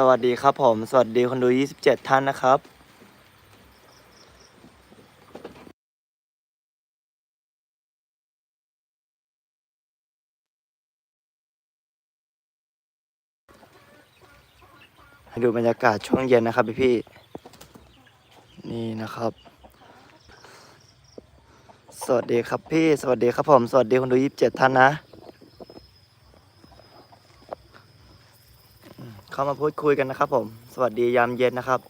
สวัสดีครับผม สวัสดีคนดู 27 ท่านนะครับ ให้ดูบรรยากาศช่วงเย็นนะครับพี่พี่ นี่นะครับ สวัสดีครับพี่ สวัสดีครับผม สวัสดีคนดู 27 ท่านนะ เข้ามาพูดคุยกันนะครับผม สวัสดียามเย็นนะครับ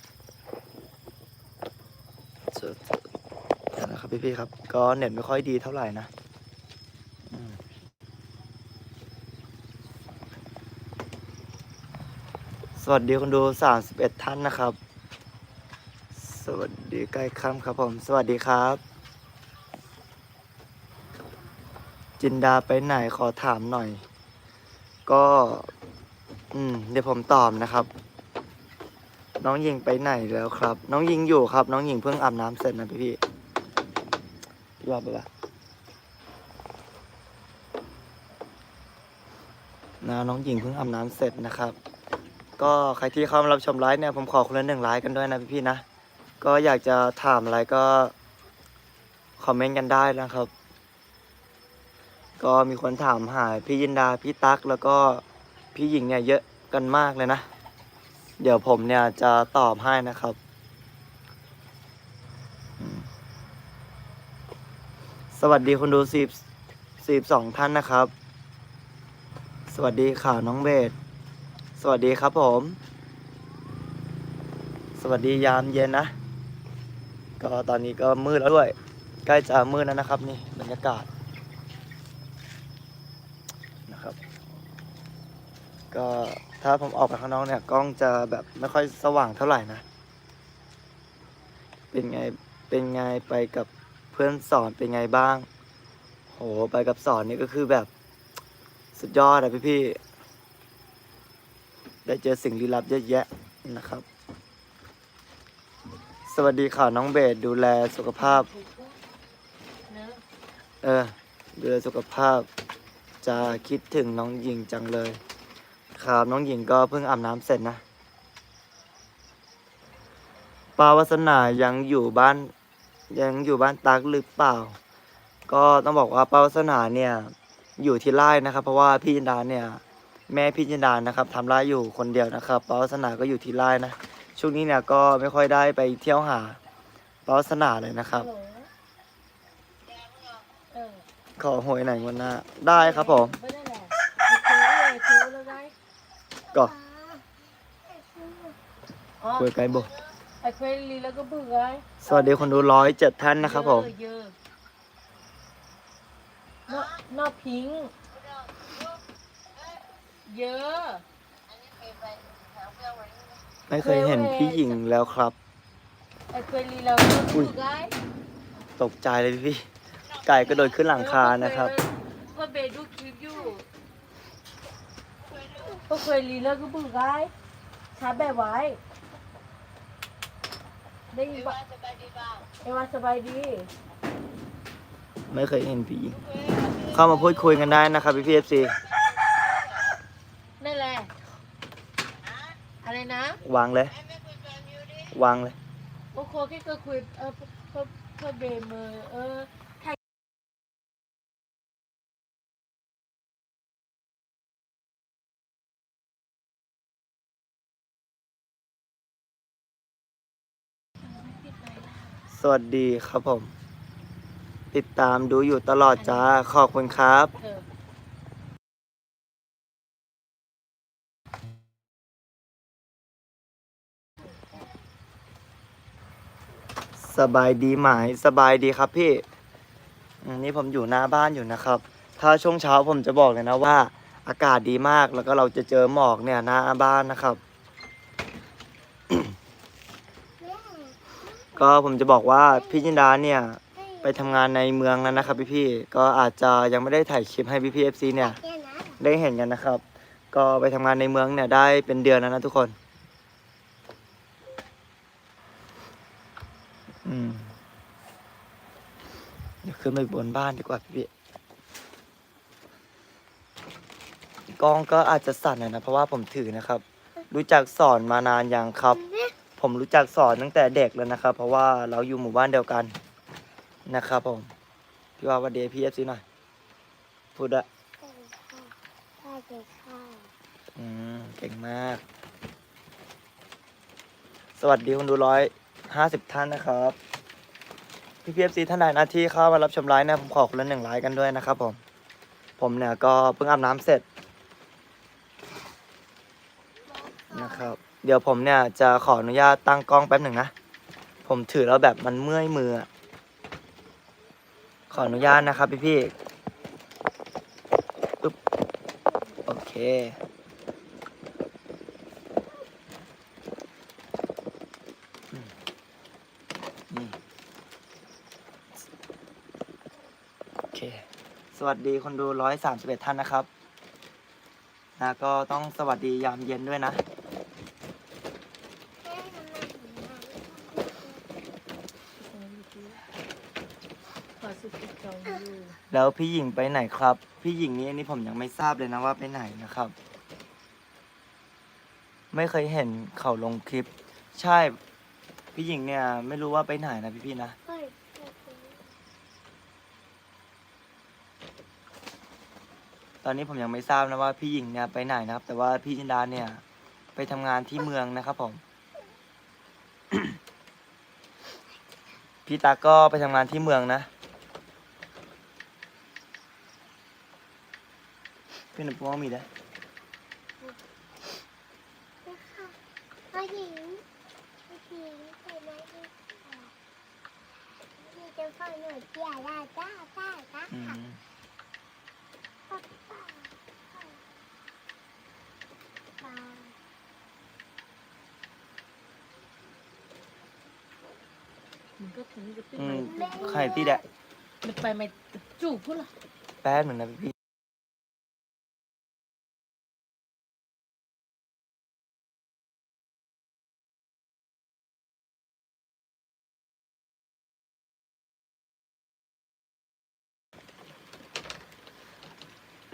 นะครับพี่ๆครับ ก็เน็ตไม่ค่อยดีเท่าไหร่นะสวัสดีคนดู 31 ท่านนะครับ สวัสดีใกล้ค่ำครับผม สวัสดีครับ จินดาไปไหนขอถามหน่อย ก็ อืม เดี๋ยวผมตอบนะครับ น้องหญิงไปไหนแล้วครับ น้องหญิงอยู่ครับ น้องหญิงเพิ่งอาบน้ำเสร็จนะพี่พี่พี่ว่าปะวะนะน้องหญิงเพิ่งอาบน้ำเสร็จนะครับ ก็ใครที่เข้ามารับชมไลฟ์เนี่ยผมขอคนละหนึ่งไลฟ์กันด้วยนะพี่พี่นะ ก็อยากจะถามอะไรก็คอมเมนต์กันได้นะครับ ก็มีคนถามหาพี่ยินดาพี่ตั๊กแล้วก็ พี่หญิงเนี่ยเยอะกันมากเลยนะ เดี๋ยวผมเนี่ยจะตอบให้นะครับ สวัสดีคนดูสิบสิบสองท่านนะครับ สวัสดีข่าวน้องเบสสวัสดีครับผม สวัสดียามเย็นนะ ก็ตอนนี้ก็มืดแล้วด้วย ใกล้จะมืดแล้วนะครับนี่บรรยากาศนะครับ ก็ถ้าผมออกไปข้างนอกเนี่ยกล้องจะแบบไม่ค่อยสว่างเท่าไหร่นะ เป็นไงเป็นไงไปกับเพื่อนสอนเป็นไงบ้าง โหไปกับสอนนี่ก็คือแบบสุดยอดอะพี่พี่ได้เจอสิ่งลี้ลับเยอะแยะนะครับ สวัสดีค่ะน้องเบสดูแลสุขภาพ เออ ดูแลสุขภาพ จะคิดถึงน้องหญิงจังเลย ครับน้องหญิงก็เพิ่งอาบน้ำเสร็จนะปาวัสนายังอยู่บ้าน ยังอยู่บ้านตักหรือเปล่า ก็ต้องบอกว่าปาวัสนาเนี่ยอยู่ที่ไร่นะครับ เพราะว่าพี่จินดาเนี่ยแม่พี่จินดานะครับทำไร่อยู่คนเดียวนะครับปาวัสนาก็อยู่ที่ไร่นะช่วงนี้เนี่ยก็ไม่ค่อยได้ไปเที่ยวหาปาวัสนาเลยนะครับเออขอหวยไหนงวันหน้าได้ครับผม ไม่ได้แหละโอเคเลยโอเคแล้วไง ก็ อ๋อหวยไกลบไอ้เคยลีแล้วก็เบื่อไงสวัสดีคนดูร้อยเจ็ดท่านนะครับผมเยอะเยอะนอกนอกพิงค์เยอะ ไม่เคยเห็นพี่หญิงแล้วครับ ไอ้เคยลีแล้วก็อุ้เบื่ยอไงตกใจเลยพี่ๆไก่กระโดดขึ้นหลังคานะครับพ่อเบดูคลิปอยู่ก็เคยลีแล้วก็เบื่อไงชาร์จแบบไว้ ได้ยินปะเอวาสบายดี ไม่เคยเห็นพี่หญิงเข้ามาพูดคุยกันได้นะครับพี่พีเอฟซีนั่นแหละ อะไรนะวางเลย วางเลย โอ้โหแค่ก็คุยเออเพื่อเพื่อเบเมอร์เออใคร ส วัสดีครับผม ติดตามดูอยู่ตลอดจ้า ขอบคุณครับเธอสบายดีไหมสบายดีครับพี่อืมนี่ผมอยู่หน้าบ้านอยู่นะครับ ถ้าช่วงเช้าผมจะบอกเลยนะว่า อากาศดีมากแล้วก็เราจะเจอหมอกเนี่ยหน้าบ้านนะครับ ก็ผมจะบอกว่าพี่จินดาเนี่ยไปทำงานในเมืองแล้วนะครับพี่ๆก็อาจจะยังไม่ได้ถ่ายคลิปให้พี่พีเอฟซีเนี่ยได้เห็นกันนะครับ ก็ไปทำงานในเมืองเนี่ยได้เป็นเดือนแล้วนะทุกคนอืมเดี๋ยวขึ้นไปบนบ้านดีกว่าพี่กล้องก็อาจจะสั่นหน่อยนะเพราะว่าผมถือนะครับ รู้จักสอนมานานยังครับ ผมรู้จักสอนตั้งแต่เด็กแล้วนะครับ เพราะว่าเราอยู่หมู่บ้านเดียวกันนะครับผมพี่ว่าวันเดย์พีเอฟซีหน่อยพูดอะข้าวเด็กข้าวอืมเก่งมาก สวัสดีคนดูร้อยห้าสิบท่านนะครับ พี่พีเอฟซีท่านใดหน้าที่เข้ามารับชมไลฟ์นะผมขอคนละหนึ่งไลค์กันด้วยนะครับผม ผมเนี่ยก็เพิ่งอาบน้ำเสร็จนะครับ เดี๋ยวผมเนี่ยจะขออนุญาตตั้งกล้องแป๊บหนึ่งนะ ผมถือแล้วแบบมันเมื่อยมือ ขออนุญาตนะครับพี่พี่ปึ๊บโอเค โอเค สวัสดีคนดูร้อยสามสิบเอ็ดท่านนะครับนะก็ต้องสวัสดียามเย็นด้วยนะ ขอสุดติดจองอยู่ แล้วพี่หญิงไปไหนครับ พี่หญิงนี่อันนี้ผมยังไม่ทราบเลยนะว่าไปไหนนะครับ ไม่เคยเห็นเขาลงคลิป ใช่ พี่หญิงเนี่ย ไม่รู้ว่าไปไหนนะพี่พี่ๆนะ เฮ้ยตอนนี้ผมยังไม่ทราบนะว่าพี่หญิงเนี่ยไปไหนนะครับ แต่ว่าพี่จินดาเนี่ย ไปทำงานที่เมืองนะครับผม พี่ตาก็ไปทำงานที่เมืองนะ พี่หนุ่มพวกมีได้พ่อหญิงพ่อหญิงใส่ไม้ดีนี่จะฟังหนูเจียได้จ้าจ้าจ้าอืมป้าป้าป้ามันก็ถึงจะเป็นอืไม้มใครที่แดะ มันไปไม่จูบพุ่นล่ะ แป๊บหนึ่งนะพี่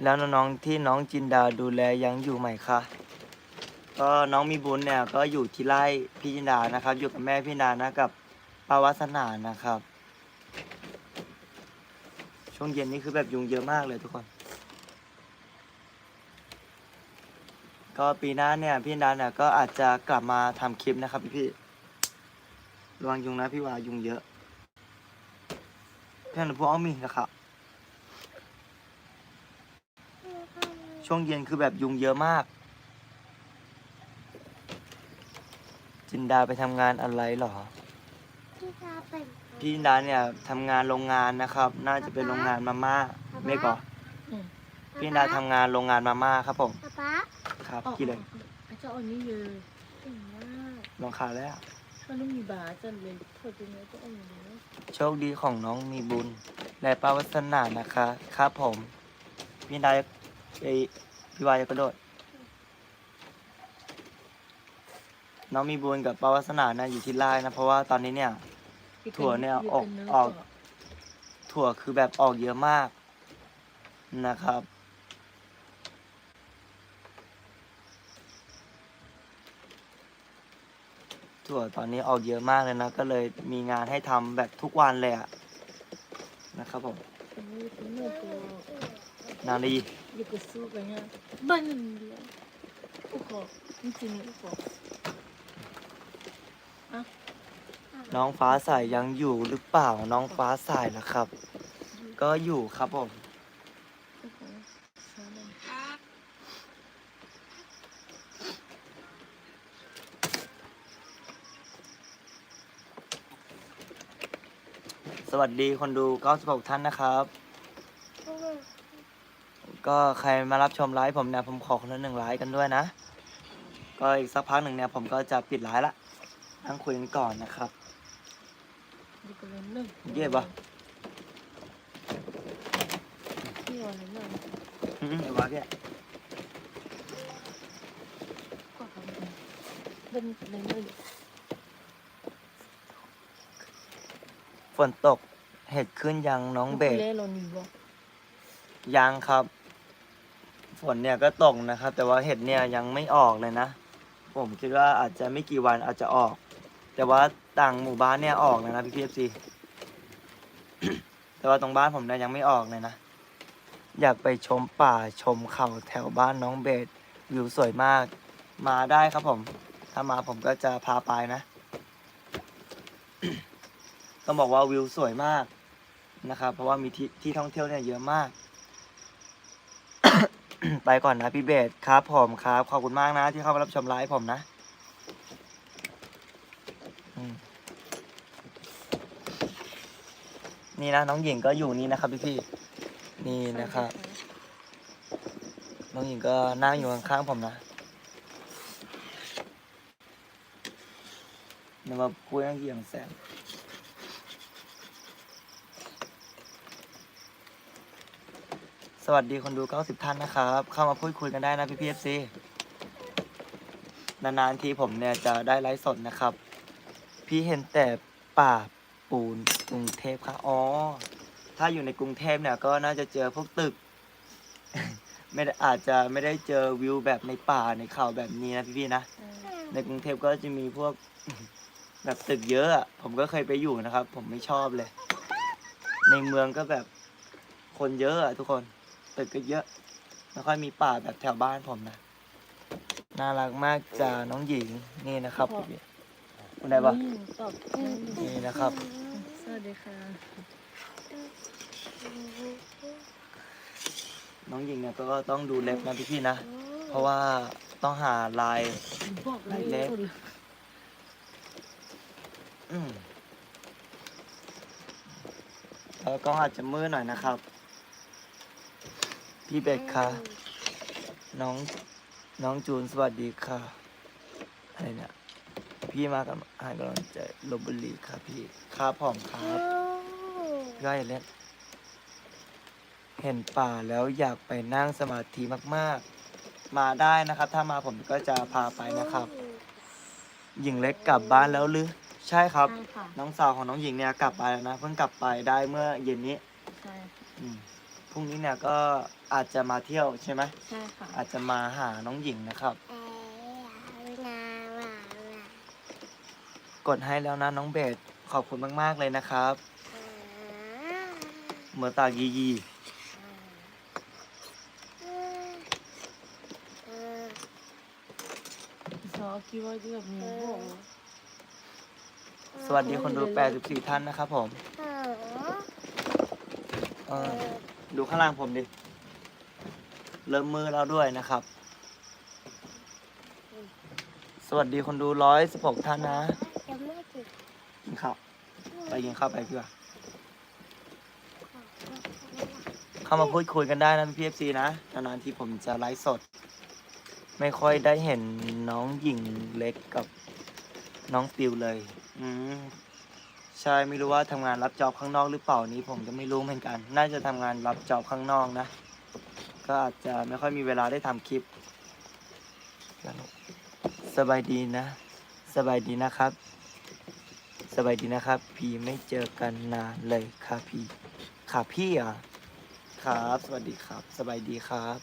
แล้วน้องๆที่น้องจินดาดูแลยังอยู่ไหมคะก็น้องมีบุญเนี่ยก็อยู่ที่ไร่พี่จินดานะครับ อยู่กับแม่พี่นดานะกับป้าวัสนานะครับ ช่วงเย็นนี่คือแบบยุงเยอะมากเลยทุกคน ก็ปีหน้าเนี่ยพี่นดาเนี่ยก็อาจจะกลับมาทำคลิปนะครับพี่พี่ระวังยุงนะพี่ว่ายุงเยอะเพื่อนพวกอ้อมมีนะครับ ช่วงเย็นคือแบบยุงเยอะมาก จินดาไปทำงานอะไรเหรอที่ตาเป็นพี่จินดาเนี่ยทำงานโรงงานนะครับ น่าจะเป็นโรงงานมาม่าไม่ก่ออืมพี่จินดาทำงานโรงงานมาม่าครับผมป๊าป๊าครับอ๋อกี่เลยไอ้เจ้าอันนี้เลยเก่งมากลองขาแล้ว ถ้าลูกมีบาจันเลยเธอเป็นไงก็เอาอย่างนี้โชคดีของน้องมีบุญ และป้าวัฒนานะคะ ครับผม พี่จินดา ไอพี่วายจะกระโดด น้องมีบุญกับป้าวัฒนานะอยู่ที่ไร่นะ เพราะว่าตอนนี้เนี่ย ถั่วเนี่ยออกออก ถั่วคือแบบออกเยอะมากนะครับ ถั่วตอนนี้ออกเยอะมากเลยนะ ก็เลยมีงานให้ทำแบบทุกวันเลยอะนะครับผม นมือเป็นมือตันานดีอยู่กับสู้ไปเนี่ยบ้านเดียวกูขอจริงๆกูขอน้องฟ้าใสยังอยู่หรือเปล่าน้องฟ้าใสล่ะครับ ก็อยู่ครับผมสวัสดีคนดู 96 ท่านนะครับ ก็ใครมารับชมไลฟ์ผมเนี่ยผมขอคนละหนึ่งไลฟ์กันด้วยนะ ก็อีกสักพักหนึ่งเนี่ยผมก็จะปิดไลฟ์ละนั่งคุยกันก่อนนะครับอยู่กับเรื่องหนึ่งเย็บปะอืมเดี๋ยววะพี่ก็ทำเนเป็นเลยฝนตกเห็ดขึ้นยังน้องเบสเล่เราหนีบ่ยังครับ ฝนเนี่ยก็ตกนะครับ แต่ว่าเห็ดเนี่ยยังไม่ออกเลยนะ ผมคิดว่าอาจจะไม่กี่วันอาจจะออก แต่ว่าต่างหมู่บ้านเนี่ยออกแล้วนะพี่พีเอฟซีแต่ว่าตรงบ้านผมเนี่ยยังไม่ออกเลยนะ อยากไปชมป่าชมเขาแถวบ้านน้องเบสวิวสวยมาก มาได้ครับผม ถ้ามาผมก็จะพาไปนะ ต้องบอกว่าวิวสวยมากนะครับ เพราะว่ามีที่ที่ท่องเที่ยวเนี่ยเยอะมาก ไปก่อนนะพี่เบสครับผมครับ ขอบคุณมากนะที่เข้ามารับชมไลฟ์ผมนะมนี่นะน้องหญิงก็อยู่นี่นะครับพี่พี่นี่นะครับ น้องหญิงก็นั่งอยู่ข้างๆผมนะเดี๋ยวมาคุยนั่งเกี่ยงแสง สวัสดีคนดู 90 ท่านนะครับ เข้ามาพูดคุยกันได้นะพี่พีเอฟซีนานๆทีผมเนี่ยจะได้ไลฟ์สดนะครับ พี่เห็นแต่ป่าปูนกรุงเทพค่ะอ๋อ ถ้าอยู่ในกรุงเทพเนี่ยก็น่าจะเจอพวกตึก ไม่ได้อาจจะไม่ได้เจอวิวแบบในป่าในเขาแบบนี้นะพี่ๆนะ ในกรุงเทพก็จะมีพวกแบบตึกเยอะอะผมก็เคยไปอยู่นะครับ ผมไม่ชอบเลย ในเมืองก็แบบคนเยอะอะทุกคน ตึกก็เยอะ ไม่ค่อยมีป่าแบบแถวบ้านผมนะ น่ารักมากจ้าน้องหญิงนี่นะครับพี่คุณได้ปะอืมตอบนี่นะครับ สวัสดีค่ะ น้องหญิงเนี่ยก็ต้องดูเล็บนะพี่ๆนะ เพราะว่าต้องหาลาย บอกเลยเล็กคนละอืมแล้วก็อาจจะมืดหน่อยนะครับ พี่เบคค่ะ น้องน้องจูนสวัสดีค่ะอะไรเนี่ยพี่มากับให้กำลังใจลบบุรีครับพี่ครับผมครับพี่ก็อย่าเล่นเห็นป่าแล้วอยากไปนั่งสมาธิมากๆ มาได้นะครับ ถ้ามาผมก็จะพาไปนะครับ หญิงเล็กกลับบ้านแล้วหรือ ใช่ครับ ใช่ค่ะ น้องสาวของน้องหญิงเนี่ยกลับไปแล้วนะ เพิ่งกลับไปได้เมื่อเย็นนี้ ใช่อืมพรุ่งนี้เนี่ยก็ อาจจะมาเที่ยวใช่ไหมใช่ค่ะอาจจะมาหาน้องหญิงนะครับ กดให้แล้วนะน้องเบสขอบคุณมากๆเลยนะครับเหมือตายียีซอคิดว่าจะแบบมีพวกสวัสดีคนดู84ท่านนะครับผมเออดูข้างล่างผมดิ เริ่มมือแล้วด้วยนะครับ สวัสดีคนดู116ท่านนะยังไม่ถึงกินข้าวไปกินข้าวไปพี่ว่าเข้ามาพูดคุยกันได้นะพี่เอฟซีนะนานๆที่ผมจะไลฟ์สด ไม่ค่อยได้เห็นน้องหญิงเล็กกับน้องติวเลย อืมใช่ไม่รู้ว่าทำงานรับจอบข้างนอกหรือเปล่านี้ผมก็ไม่รู้เหมือนกัน น่าจะทำงานรับจอบข้างนอกนะ ก็อาจจะไม่ค่อยมีเวลาได้ทำคลิป สบายดีนะ สบายดีนะครับ สบายดีนะครับ พี่ไม่เจอกันนานเลยค่ะพี่ค่ะพี่อะครับ สวัสดีครับ สบายดีครับ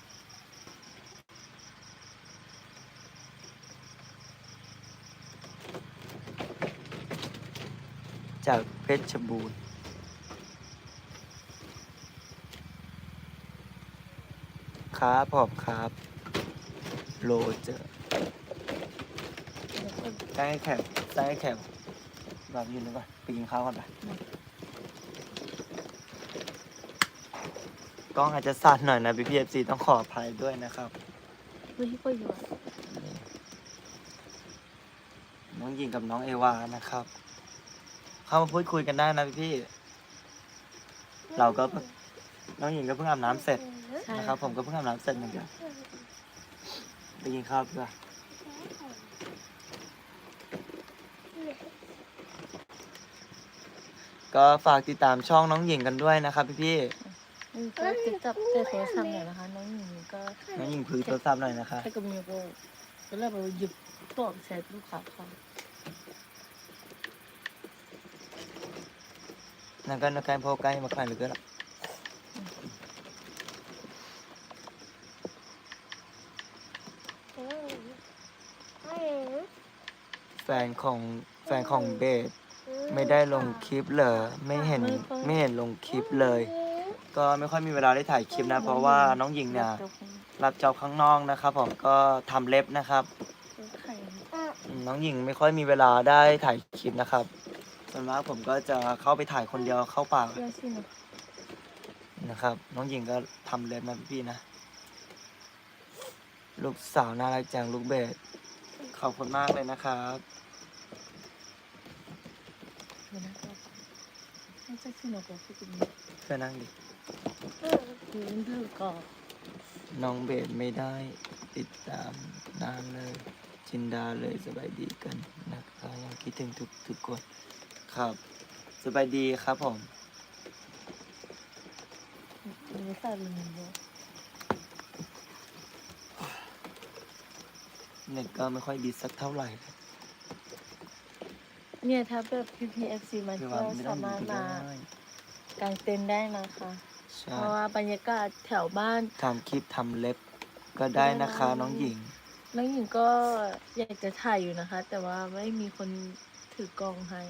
จากเพชรบูรณ์ ครับผมครับโลเจอร์ใกล้แขกใกล้แขกแบบยืนดีกว่าไปกินข้าวก่อนไปกล้องอาจจะสั่นหน่อยนะพี่พีเอฟซีต้องขออภัยด้วยนะครับเฮ้ยก็อยู่น้องหญิงกับน้องเอวานะครับ เข้ามาพูดคุยกันได้นะพี่พี่เราก็น้องหญิงก็เพิ่งอาบน้ำเสร็จ ช่นะครับ ผมก็เพิ่งอาบน้ำเสร็จเหมือนกันไปกินข้าวดีกว่าก็ฝากติดตามช่องน้องหญิงกันด้วยนะครับพี่พี่อืมก็ติดจับแต่โทรศัพท์หน่อยนะคะ น้องหญิงก็ๆน้องหญิงพือโทรศัพท์หน่อยนะคะให้กับมีโบตอนแรกเราหยิบตอบแชทลูกค้าเขานั่นก็นักการพอใกล้มาใครหรือก็ละ ไม่ แฟนของแฟนของเบสไม่ได้ลงคลิปเหรอไม่เห็นไม่เห็นลงคลิปเลย ก็ไม่ค่อยมีเวลาได้ถ่ายคลิปนะ เพราะว่าน้องหญิงเนี่ยรับจอบข้างนอกนะครับ ผมก็ทำเล็บนะครับไข่อืมน้องหญิงไม่ค่อยมีเวลาได้ถ่ายคลิปนะครับส่วนมากผมก็จะเข้าไปถ่ายคนเดียวเข้าป่าเยอะสิหนูนะครับ น้องหญิงก็ทำเล็บนะพี่ๆนะ ลูกสาวน่ารักจังลูกเบสขอบคุณมากเลยนะครับ เดี๋ยวนะครับไม่ใช่สิหนูกับพี่กินเพื่อนั่งดิยืนถือกรอบน้องเบสไม่ได้ติดตามนานเลย จินดาเลยสบายดีกันนะคะยังคิดถึงทุกทุกคนครับ สบายดีครับผมหนูใส่ลืมเยอะเน็ตก็ไม่ค่อยดีสักเท่าไหร่ เนี่ยถ้าแบบ PPFC มาคือเที่ว่ายวไม่ต้อสางดูมารถก็มาได้กางเต็นท์ได้นะคะ ใช่เพราะว่าบรรยากาศแถวบ้าน ทำคลิปทำเล็บก็ได้นะคะได้น้องหญิง น้องหญิงก็อยากจะถ่ายอยู่นะคะ แต่ว่าไม่มีคนถือกล้องให้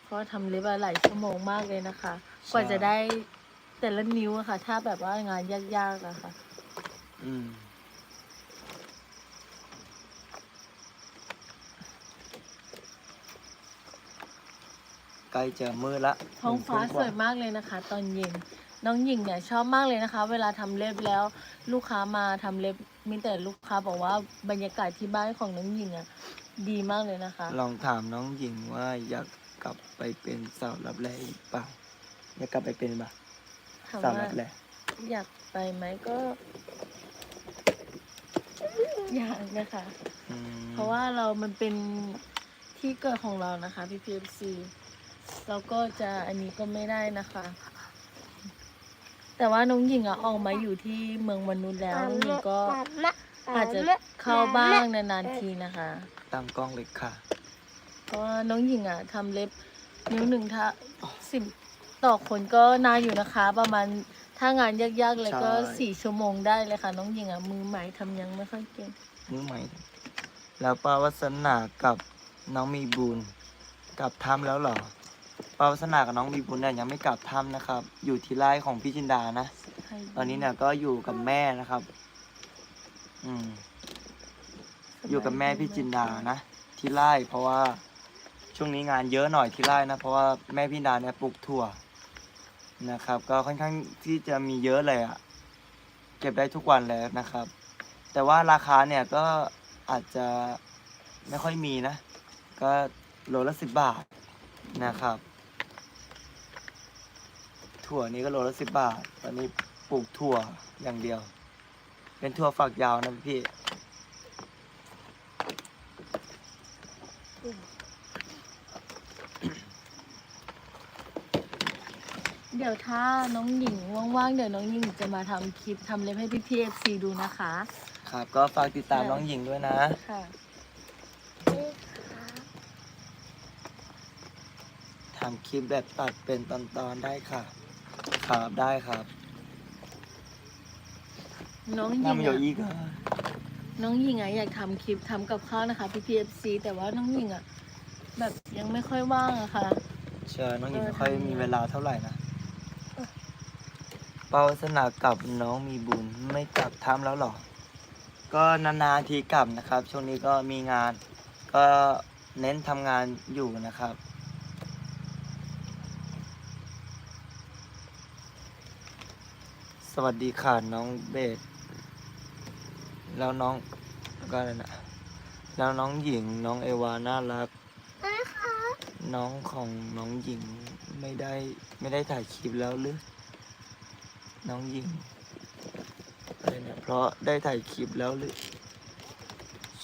เพราะทำเล็บมาหลายชั่วโมงมากเลยนะคะ กว่าจะได้แต่ละนิ้วอะค่ะ ถ้าแบบว่างานยากๆอะค่ะ อืม ล้จะมืดละท้องฟ้าหนึ่สทุ่วยมากเลยนะคะ ตอนเย็น น้องหญิงเนี่ยชอบมากเลยนะคะ เวลาทำเล็บแล้วลูกค้ามาทำเล็บมีแต่ลูกค้าบอกว่าบรรยากาศที่บ้านของน้องหญิงอะดีมากเลยนะคะ ลองถามน้องหญิงว่าอยากกลับไปเป็นสาวรับแลอีกเปล่าอยากกลับไปเป็นปะถามสาวว่ารับแลอยากไปไหมก็ อยากนะคะอืมเพราะว่าเรามันเป็นที่เกิดของเรานะคะพี่พีเอฟซี เราก็จะอันนี้ก็ไม่ได้นะคะ แต่ว่าน้องหญิงอะออกมาอยู่ที่เมืองมนุษย์แล้วน้องหญิงก็อาจจะเข้าบ้างนานๆทีนะคะตั้งกล้องเลยค่ะเพราะว่าน้องหญิงอะทำเล็บนิ้วหนึ่งถ้าสิบต่อคนก็นานอยู่นะคะ ประมาณถ้างานยากๆเลยก็ใช่ สี่ชั่วโมงได้เลยค่ะ น้องหญิงอะมือใหม่ทำยังไม่ค่อยเก่ง มือใหม่ แล้วป้าวัสนากับน้องมีบุญกลับถ้ำแล้วเหรอ ป้าวัสนากับน้องมีบุญเนี่ยยังไม่กลับถ้ำนะครับ อยู่ที่ไร่ของพี่จินดานะ ตอนนี้เนี่ยก็อยู่กับแม่นะครับ อืม อยู่กับแม่พี่จินดานะที่ไร่เพราะว่าช่วงนี้งานเยอะหน่อยที่ไร่นะ เพราะว่าแม่พี่จินดาเนี่ยปลูกถั่วนะครับ ก็ค่อนข้างที่จะมีเยอะเลยอะ่ะ เก็บได้ทุกวันเลยนะครับ แต่ว่าราคาเนี่ยก็อาจจะไม่ค่อยมีนะ ก็โลละสิบบาทนะครับ ถั่วนี้ก็โลละสิบบาท ตอนนี้ปลูกถั่วอย่างเดียว เป็นถั่วฝักยาวนะพี่เดี๋ยวถ้าน้องหญิงว่างๆ เดี๋ยวน้องหญิงจะมาทำคลิปทำเล็บให้พี่พีเอฟซีดูนะคะ ครับ ก็ฝากติดตามค่ะน้องหญิงด้วยนะ ค่ะ ทำคลิปแบบตัดเป็นตอนๆได้ค่ะ ครับได้ครับน้องหญิงน้ำโยอะอีกอะน้องหญิงอะอยากทำคลิปทำกับข้าวนะคะพี่พีเอฟซีแต่ว่าน้องหญิงอะแบบยังไม่ค่อยว่างอะค่ะ เชิญน้องหญิงเออไม่ค่อยทำงานมีเวลาเท่าไหร่นะ เปาวัสนากับน้องมีบุญไม่กลับทำแล้วหรอ ก็นานๆทีกลับนะครับ ช่วงนี้ก็มีงาน ก็เน้นทำงานอยู่นะครับ วัสดีค่ะน้องเบสแล้วน้องก็อะไรนะแล้วน้องหญิงน้องเอวาน่ารักนะคะน้องของน้องหญิงไม่ได้ไม่ได้ถ่ายคลิปแล้วหรือน้องหญิงอะไรเนี่ยเพราะได้ถ่ายคลิปแล้วหรือ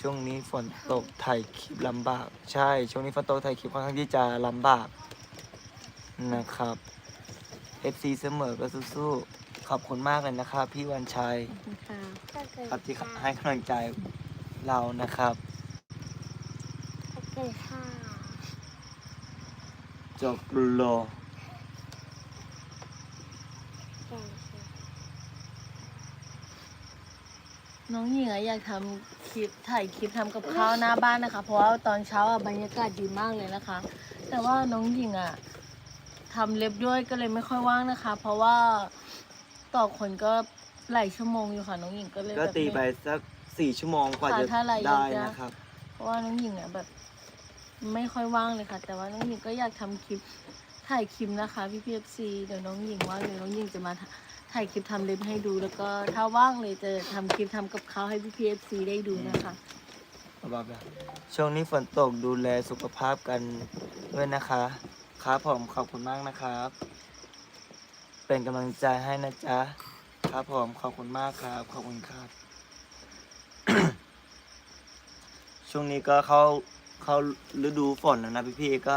ช่วงนี้ฝนตกถ่ายคลิปลำบาก ใช่ ช่วงนี้ฝนตกถ่ายคลิปค่อนข้างที่จะลำบากนะครับ FC เสมอก็สู้ๆ ขอบคุณมากเลยนะครับ พี่วันชัยขอบคุณค่ะถ้าเกิดครับที่ให้กำลังใจเรานะครับถ้าเกิดค่ะจบโลแก่ค่ะน้องหญิงอะอยากทคลิปถ่ายคลิปทำกับข้าวหน้าบ้านนะคะ เพราะว่าตอนเช้าอะบรรยากาศดีมากเลยนะคะ แต่ว่าน้องหญิงอะทำเล็บด้วยก็เลยไม่ค่อยว่างนะคะ เพราะว่า ต่อคนก็หลายชั่วโมงอยู่ค่ะน้องหญิงก็เลยก็แบบตีไปม่ สักสี่ชั่วโมงกว่าค่ะจะถ้าอะไรได้จะนะครับ เพราะว่าน้องหญิงอะแบบ ไม่ค่อยว่างเลยค่ะ แต่ว่าน้องหญิงก็อยากทำคลิปถ่ายคลิปนะคะพี่พีเอฟซีเดี๋ยวน้องหญิงว่างเดี๋ยวน้องหญิงจะมาถ่ายคลิปทำเล็บให้ดู แล้วก็ถ้าว่างเลยจะทำคลิปทำกับข้าวให้พี่พีเอฟซีได้ดูนะคะช่วงนี้ฝนตกดูแลสุขภาพกันด้วยนะคะ ครับผมขอบคุณมากนะครับ เป็นกำลังใจให้นะจ๊ะ ครับผมขอบคุณมากครับ ขอบคุณครับ ช่วงนี้ก็เข้าเข้าฤดูฝนแล้วนะพี่ๆก็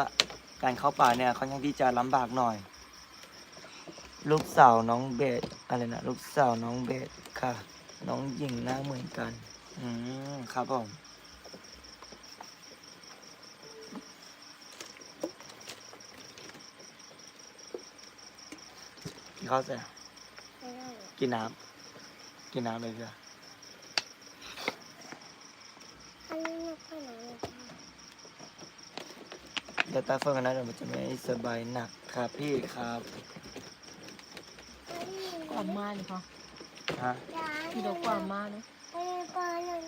การเข้าป่าเนี่ยค่อนข้างที่จะลำบากหน่อย ลูกสาวน้องเบสอะไรนะลูกสาวน้องเบสค่ะ น้องหญิงหน้าเหมือนกัน อืมครับผม นข้าวเสร็จไม่ได้กินน้ำกินน้ำเลยเพื่ออันนี้ไม่ค่อยหนาเลยค่ะเดี๋ยวตาเฟิร์กันนะเดี๋ยวมันจะไม่สบายหนักครับพี่ครับอันนี้กว่ามาเลยค่ะฮะยาพี่ดอกกว่ามาเนอะอันนี้ปลาหน่อย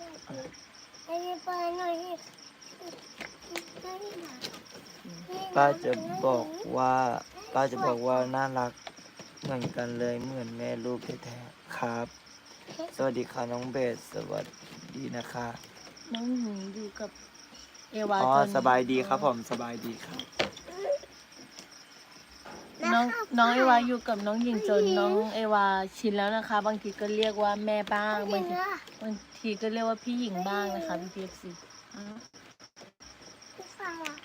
อันนี้ปลาหน่อยอันนี้หนาป้าจะบอกว่า ป้าจะบอกว่าน่ารัก เหมือนกันเลยเหมือนแม่ลูกแท้ๆครับ สวัสดีค่ะน้องเบสสวัสดีนะคะ น้องหญิงอยู่กับเอวาอ๋อจนสบายดีครับผมสบายดีครับ น้องน้องเอวาอยู่กับน้องหญิงจนน้องเอวาชินแล้วนะคะ บางทีก็เรียกว่าแม่บ้างบางทีบางทีก็เรียกว่าพี่หญิงบ้างนะคะพี่พีเอฟซี พี่ฟ้าอะ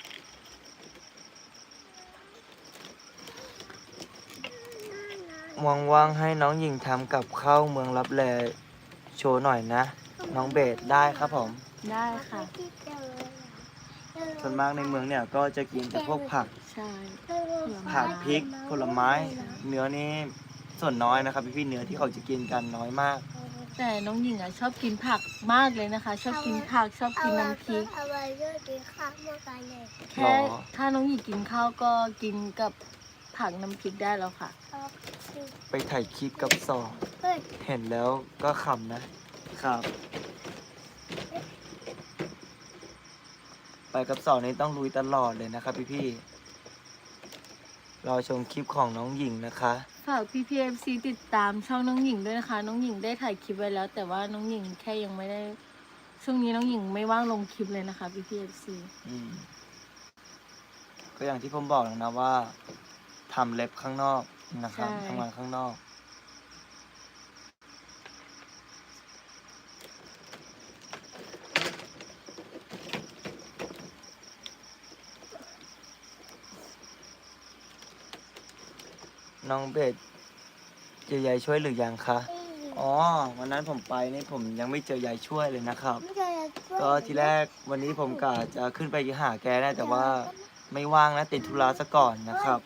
ว่างๆให้น้องหญิงทำกับข้าวเมืองรับแลโชว์หน่อยนะ น้องเบสได้ครับผม ได้ค่ะ ส่วนมากในเมืองเนี่ยก็จะกินแต่พวกผัก ใช่ผักพริกผลไม้ เนื้อนี่ส่วนน้อยนะครับพี่ๆเนื้อที่เขาจะกินกันน้อยมาก แต่น้องหญิงอะชอบกินผักมากเลยนะคะ ชอบกินผักชอบกินน้ำพริกเอาไว้เลือกกินข้าวเมื่อกันเลยแค่หรอถ้าน้องหญิงกินข้าวก็กินกับ ผักน้ำพริกได้แล้วค่ะเอาสิไปถ่ายคลิปกับสองเฮ้ยเห็นแล้วก็ขำนะ ครับ ไปกับสองนี้ต้องลุยตลอดเลยนะครับพี่ๆรอชมคลิปของน้องหญิงนะคะ ฝากพี่พีเอฟซีติดตามช่องน้องหญิงด้วยนะคะ น้องหญิงได้ถ่ายคลิปไว้แล้ว แต่ว่าน้องหญิงแค่ยังไม่ได้ ช่วงนี้น้องหญิงไม่ว่างลงคลิปเลยนะคะพี่พีเอฟซี อืมก็อย่างที่ผมบอกแล้วนะว่า ทำเล็บข้างนอกนะครับทำงานข้างนอก น้องเบสเจอยายช่วยหรือยังคะ อ๋อ วันนั้นผมไปนี่ผมยังไม่เจอยายช่วยเลยนะครับ ไม่ได้ช่วยก็ทีแรกวันนี้ผมกะจะขึ้นไปหาแกนะแต่ว่าไม่ว่างนะติดธุระซะก่อนนะครับ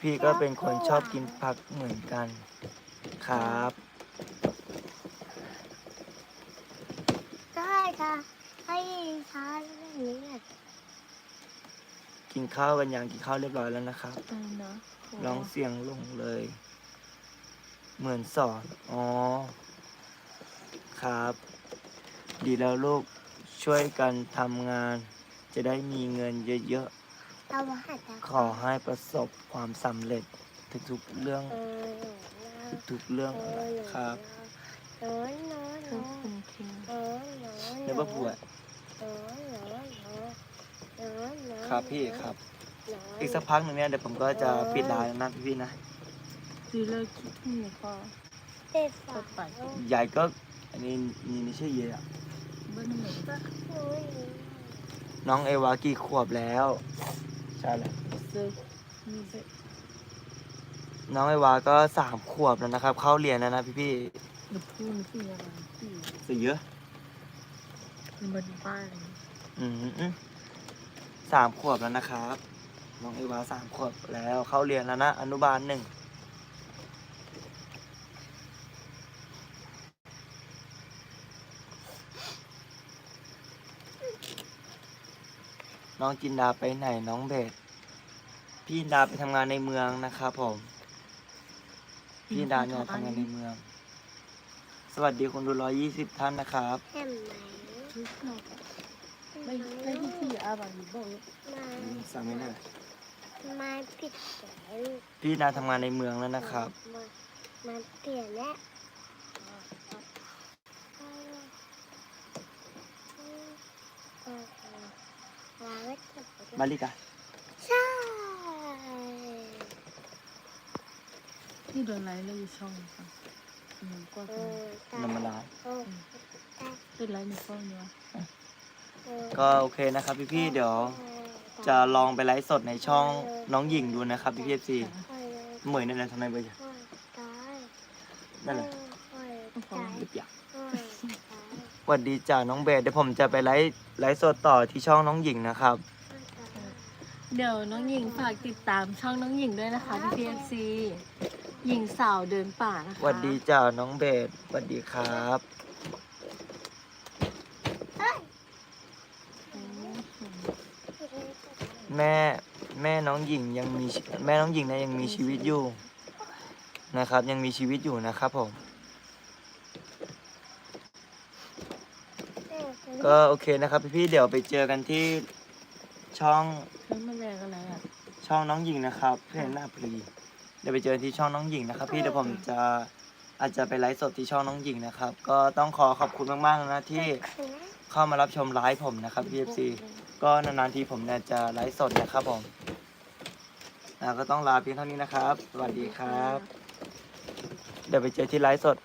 พี่ก็เป็นคนชอบกินผักเหมือนกันครับ ได้ค่ะ ให้ช้าแบบนี้อะกินข้าวกันยังกินข้าวเรียบร้อยแล้วนะครับได้เนาะลองเสียงลงเลย เหมือนสอน อ๋อ ครับ ดีแล้วลูกช่วยกันทำงาน จะได้มีเงินเยอะ เอามาหัดตาๆขอให้ประสบความสำเร็จทุกๆเรื่องเออทุกๆเรื่องครับเออเนอะขเนอบอะคุณค่ะเออเนอะเนื้อปลาผัวเออเนอะเนอะเนอะเนอะครับพี่ครับเนอะอีกสักพักหนึ่งเนี่ยเดี๋ยวผมก็จะปิดร้านแล้วนะพี่ๆนะดูเลิกคิดถึงแล้วก็เด็ดฝาไปยายก็อันนี้นี่ไม่ใช่เยอะเบิ้ลหนึ่งหนูนี่น้องเอวากี่ขวบแล้ว ใช่แล้วซื้อมีเบน้องเอวาก็สามขวบแล้วนะครับ เข้าเรียนแล้วนะพี่พี่หรือพูดคืออะไรพี่ๆสีเยอะมันบ้านอืมอืมสามขวบแล้วนะครับ น้องเอวาสามขวบแล้วเข้าเรียนแล้วนะอนุบาลหนึ่ง น้องจินดาไปไหนน้องเบสพี่จินดาไปทำงานในเมืองนะครับผม พี่จินดาเนี่ยทำงานในเมือง สวัสดีคนดูร้อยยี่สิบท่านนะครับ เห็นไหมไม่ไม่ที่ที่อาบังอยู่บอกมาสั่งไม่ได้มาปิดแขนพี่จินดาทำงานในเมืองแล้วนะครับมามาเปลี่ยนแล้ว ลาไว้ก่อนมาลิกาใช่ที่โดนไลน์เลยอยู่ช่องค่ะอืมก็เอเป็นอนำมาลาเออเป็นไลน์ในช่องเนี้ยเออก็โอเคนะครับพี่พี่ๆเดี๋ยว จะลองไปไลฟ์สดในช่องน้องหญิงดูนะครับพี่พี่เอฟซีเหมยนั่นแหละทำไมเบอร์ตายนั่นแหละตายหรือเปล่าตายสวัสดีจ้าน้องเบสเดี๋ยวผมจะไปไลฟ์ไลฟ์สดต่อที่ช่องน้องหญิงนะครับ เดี๋ยวน้องหญิงฝากติดตามช่องน้องหญิงด้วยนะคะพี่พีเอฟซีหญิงสาวเดินป่านะคะสวัสดีจ้าน้องเบสสวัสดีครับอืมแม่แม่น้องหญิงยังมีชีแม่น้องหญิงเนี่ยยังมีชีวิตอยู่นะครับ ยังมีชีวิตอยู่นะครับผม ก็โอเคนะครับพี่ๆเดี๋ยวไปเจอกันที่ช่องเครื่องแมลงอะไรอะช่องน้องหญิงนะครับเพื่อนหน้าพลีเดี๋ยวไปเจอที่ช่องน้องหญิงนะครับ พี่เดี๋ยวผมจะอาจจะไปไลฟ์สดที่ช่องน้องหญิงนะครับ ก็ต้องขอขอบคุณมากๆนะที่เข้ามารับชมไลฟ์ผมนะครับพี่เอฟซีก็นานๆทีผมเนี่ยจะไลฟ์สดนะครับผมนะก็ต้องลาเพียงเท่านี้นะครับ สวัสดีครับ เดี๋ยวไปเจอที่ไลฟ์สด